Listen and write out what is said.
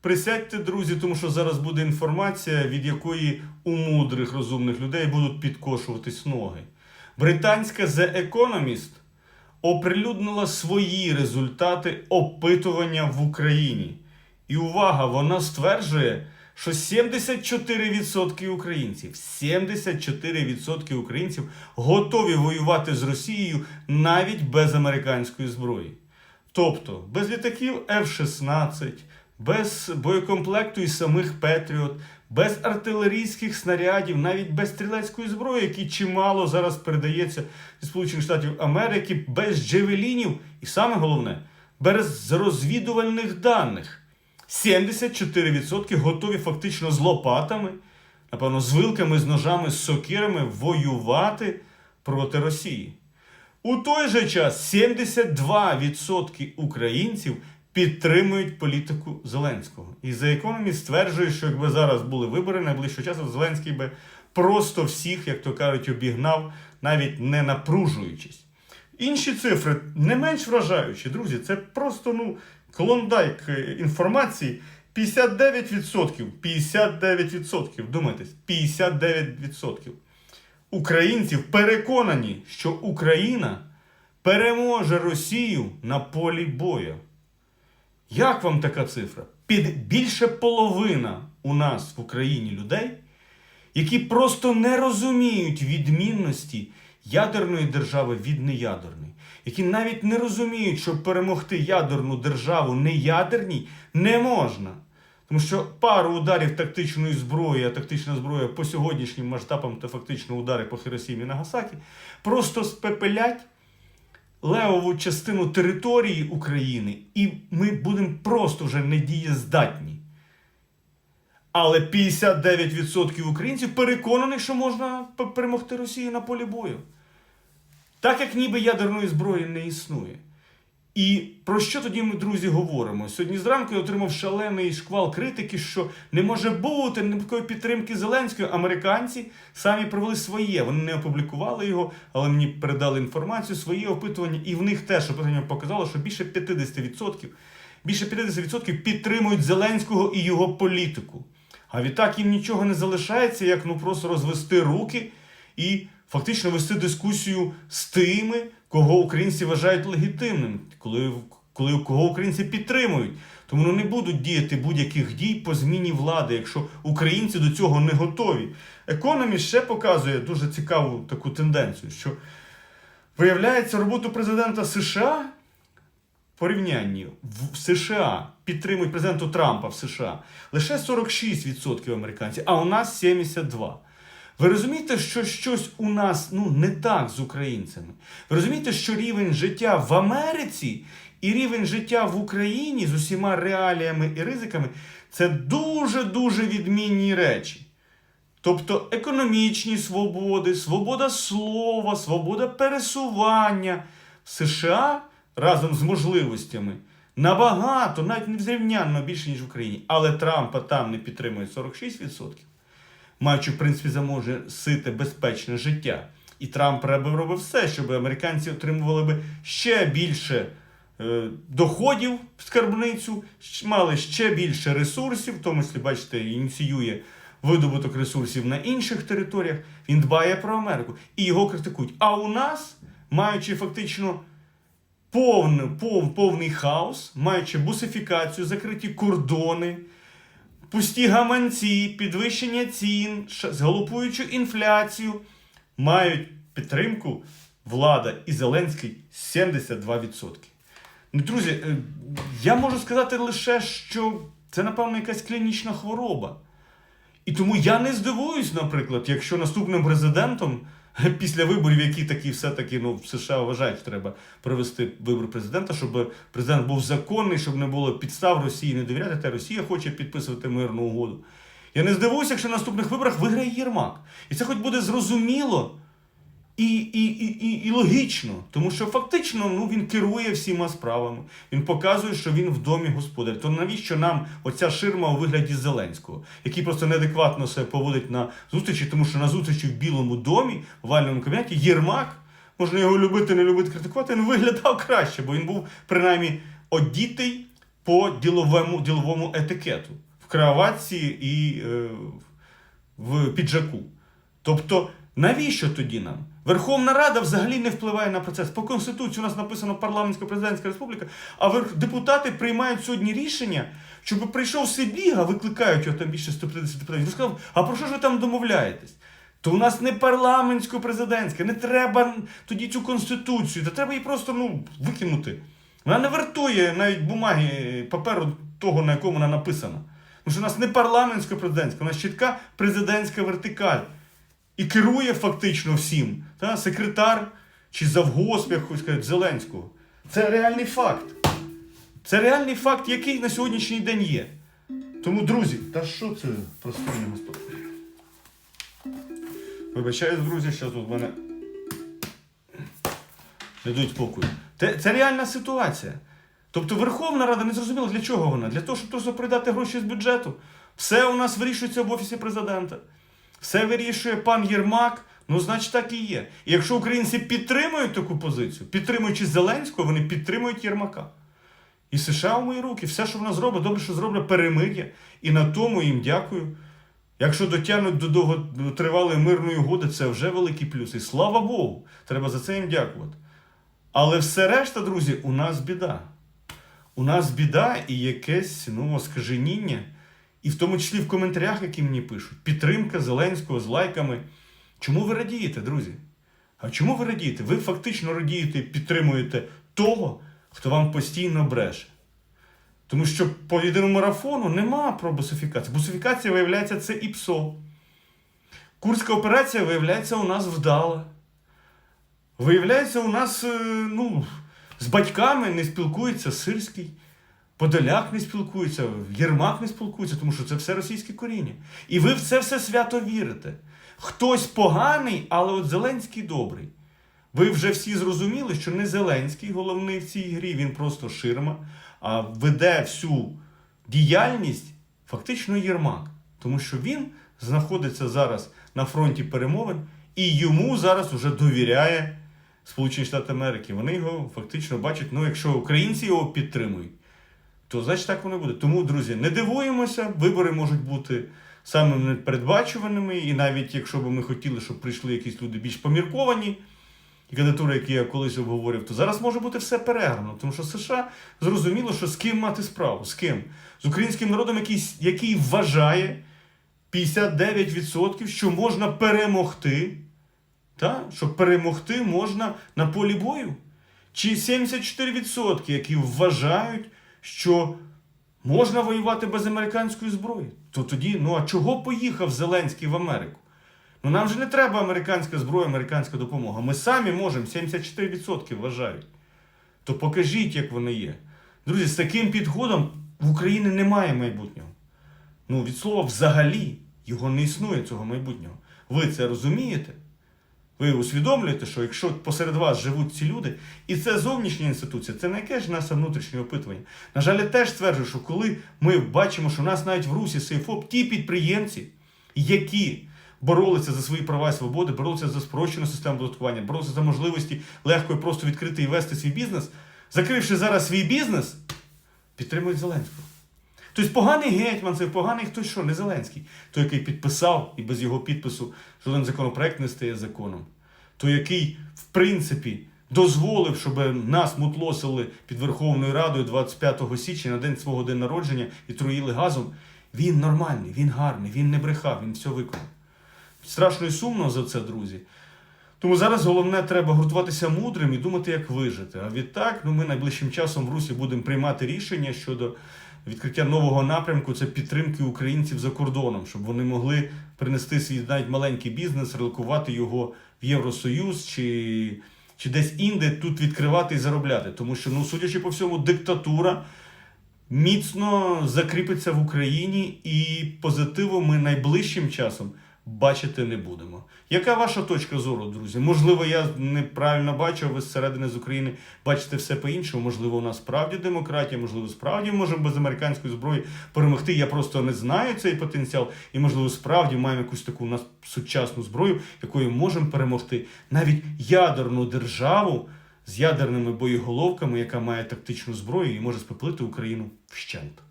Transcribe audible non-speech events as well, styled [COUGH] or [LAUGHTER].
Присядьте, друзі, тому що зараз буде інформація, від якої у мудрих розумних людей будуть підкошуватись ноги. Британська The Economist оприлюднила свої результати опитування в Україні. І увага, вона стверджує, що 74% українців, 74% українців готові воювати з Росією навіть без американської зброї. Тобто без літаків F-16, без боєкомплекту і самих Петріот, без артилерійських снарядів, навіть без стрілецької зброї, які чимало зараз передається зі Сполучених Штатів Америки, без джевелінів, і саме головне, без розвідувальних даних. 74% готові фактично з лопатами, напевно, з вилками, з ножами, з сокирами воювати проти Росії. У той же час 72% українців підтримують політику Зеленського. І The Economist стверджує, що якби зараз були вибори найближчого часу, Зеленський би просто всіх, як то кажуть, обігнав, навіть не напружуючись. Інші цифри не менш вражаючі, друзі. Це просто ну, клондайк е, інформації. 59%. 59%. Думайтесь, 59% українців переконані, що Україна переможе Росію на полі бою. Як вам така цифра? Під більше половина у нас в Україні людей, які просто не розуміють відмінності ядерної держави від неядерної, які навіть не розуміють, що перемогти ядерну державу неядерній не можна. Тому що пару ударів тактичної зброї, а тактична зброя по сьогоднішнім масштабам та фактично удари по Хіросімі Нагасакі, просто спепелять левову частину території України, і ми будемо просто вже недієздатні. Але 59% українців переконані, що можна перемогти Росію на полі бою. Так як ніби ядерної зброї не існує. І про що тоді ми, друзі, говоримо? Сьогодні зранку я отримав шалений шквал критики, що не може бути такої підтримки Зеленського. Американці самі провели своє. Вони не опублікували його, але мені передали інформацію, свої опитування, і в них теж опитування показало, що більше 50%, більше 50% підтримують Зеленського і його політику. А відтак їм нічого не залишається, як ну просто розвести руки і фактично вести дискусію з тими, кого українці вважають легітимним, коли, коли кого українці підтримують. Тому ну, не будуть діяти будь-яких дій по зміні влади, якщо українці до цього не готові. Економіст ще показує дуже цікаву таку тенденцію, що виявляється роботу президента США порівнянні в США підтримують президенту Трампа в США лише 46% американців, а у нас 72%. Ви розумієте, що щось у нас ну, не так з українцями? Ви розумієте, що рівень життя в Америці і рівень життя в Україні з усіма реаліями і ризиками це дуже-дуже відмінні речі. Тобто економічні свободи, свобода слова, свобода пересування в США разом з можливостями набагато, навіть незрівнянно більше, ніж в Україні. Але Трампа там не підтримує 46%, маючи, в принципі, заможе сите безпечне життя. І Трамп робив все, щоб американці отримували би ще більше е, доходів в скарбницю, мали ще більше ресурсів, в тому числі, бачите, ініціює видобуток ресурсів на інших територіях. Він дбає про Америку і його критикують. А у нас, маючи фактично повний, пов, повний хаос, маючи бусифікацію, закриті кордони, пусті гаманці, підвищення цін, галопуючу інфляцію, мають підтримку влада і Зеленський 72%. Ну, друзі, е, я можу сказати лише, що це, напевно, якась клінічна хвороба. І тому я не здивуюсь, наприклад, якщо наступним президентом [LAUGHS] після виборів, які такі все-таки ну, в США вважають, що треба провести вибори президента, щоб президент був законний, щоб не було підстав Росії не довіряти, та Росія хоче підписувати мирну угоду. Я не здивуюся, якщо на наступних виборах виграє Єрмак. І це хоч буде зрозуміло і, і, і, і, і логічно, тому що фактично ну, він керує всіма справами. Він показує, що він в домі господар. То навіщо нам оця ширма у вигляді Зеленського, який просто неадекватно себе поводить на зустрічі, тому що на зустрічі в Білому домі, в вальному кабінеті, Єрмак, можна його любити, не любити, критикувати, він виглядав краще, бо він був принаймні одітий, по діловому, діловому етикету в краватці і е, в піджаку. Тобто, навіщо тоді нам? Верховна Рада взагалі не впливає на процес. По Конституції у нас написано парламентсько-президентська республіка, а депутати приймають сьогодні рішення, щоб прийшов Сибіга, викликають його там більше 150 депутатів. Сказав, а про що ж ви там домовляєтесь? То у нас не парламентсько-президентська, не треба тоді цю конституцію, та треба її просто ну, викинути. Вона не вартує навіть бумаги паперу того, на якому вона написана. Тому що у нас не парламентсько-президентська, у нас чітка президентська вертикаль. І керує фактично всім. Та? Секретар чи завгосп, як хочуть сказати, Зеленського. Це реальний факт. Це реальний факт, який на сьогоднішній день є. Тому, друзі, та що це простиня, господи? Вибачаю, друзі, що тут мене не дають спокою. Це, це реальна ситуація. Тобто Верховна Рада не зрозуміла, для чого вона? Для того, щоб просто придати гроші з бюджету. Все у нас вирішується в Офісі президента. Все вирішує пан Єрмак. Ну, значить, так і є. І якщо українці підтримують таку позицію, підтримуючи Зеленського, вони підтримують Єрмака. І США в мої руки, все, що вона зробить, добре, що зроблять перемир'я. І на тому їм дякую. Якщо дотягнуть до довготривалої мирної угоди, це вже великий плюс. І слава Богу, треба за це їм дякувати. Але все решта, друзі, у нас біда. У нас біда і якесь ну, оскаженіння, і в тому числі в коментарях, які мені пишуть, підтримка Зеленського з лайками. Чому ви радієте, друзі? А чому ви радієте? Ви фактично радієте і підтримуєте того, хто вам постійно бреше. Тому що по єдиному марафону нема про бусифікацію. Бусифікація, виявляється, це ІПСО. Курська операція, виявляється, у нас вдала. Виявляється, у нас е, ну, з батьками не спілкується Сирський, Подоляк не спілкується, Єрмак не спілкується, тому що це все російське коріння. І ви в це все свято вірите. Хтось поганий, але от Зеленський добрий. Ви вже всі зрозуміли, що не Зеленський головний в цій грі, він просто ширма, а веде всю діяльність фактично Єрмак. Тому що він знаходиться зараз на фронті перемовин і йому зараз вже довіряє Сполучені Штати Америки. Вони його фактично бачать, ну якщо українці його підтримують, то значить так воно буде. Тому, друзі, не дивуємося, вибори можуть бути самими непередбачуваними, і навіть якщо б ми хотіли, щоб прийшли якісь люди більш помірковані, і кандидатури, які я колись обговорив, то зараз може бути все переграно. Тому що США зрозуміло, що з ким мати справу, з ким? З українським народом, який, який вважає 59%, що можна перемогти. Та? Що перемогти можна на полі бою. Чи 74%, які вважають, що можна воювати без американської зброї. То тоді, ну а чого поїхав Зеленський в Америку? Ну нам же не треба американська зброя, американська допомога. Ми самі можемо, 74% вважають. То покажіть, як воно є. Друзі, з таким підходом в Україні немає майбутнього. Ну, від слова взагалі його не існує, цього майбутнього. Ви це розумієте? Ви усвідомлюєте, що якщо посеред вас живуть ці люди, і це зовнішня інституція, це не яке ж наше внутрішнє опитування. На жаль, я теж стверджую, що коли ми бачимо, що у нас навіть в Русі Сейфоп, ті підприємці, які боролися за свої права і свободи, боролися за спрощену систему податкування, боролися за можливості легко і просто відкрити і вести свій бізнес, закривши зараз свій бізнес, підтримують Зеленського. Тобто поганий гетьман, це поганий хтось що, не Зеленський. Той, який підписав і без його підпису жоден законопроект не стає законом. Той, який, в принципі, дозволив, щоб нас мутлосили під Верховною Радою 25 січня на день свого день народження і труїли газом. Він нормальний, він гарний, він не брехав, він все виконав. Страшно і сумно за це, друзі. Тому зараз головне треба гуртуватися мудрим і думати, як вижити. А відтак, ну ми найближчим часом в Русі будемо приймати рішення щодо відкриття нового напрямку це підтримки українців за кордоном, щоб вони могли принести свій навіть маленький бізнес, релокувати його в Євросоюз чи, чи десь інде тут відкривати і заробляти. Тому що, ну, судячи по всьому, диктатура міцно закріпиться в Україні, і позитиву ми найближчим часом бачити не будемо. Яка ваша точка зору, друзі? Можливо, я неправильно бачу, а ви зсередини з України бачите все по-іншому. Можливо, у нас справді демократія, можливо, справді можемо без американської зброї перемогти. Я просто не знаю цей потенціал. І, можливо, справді маємо якусь таку у нас сучасну зброю, якою можемо перемогти навіть ядерну державу з ядерними боєголовками, яка має тактичну зброю і може спеплити Україну вщент.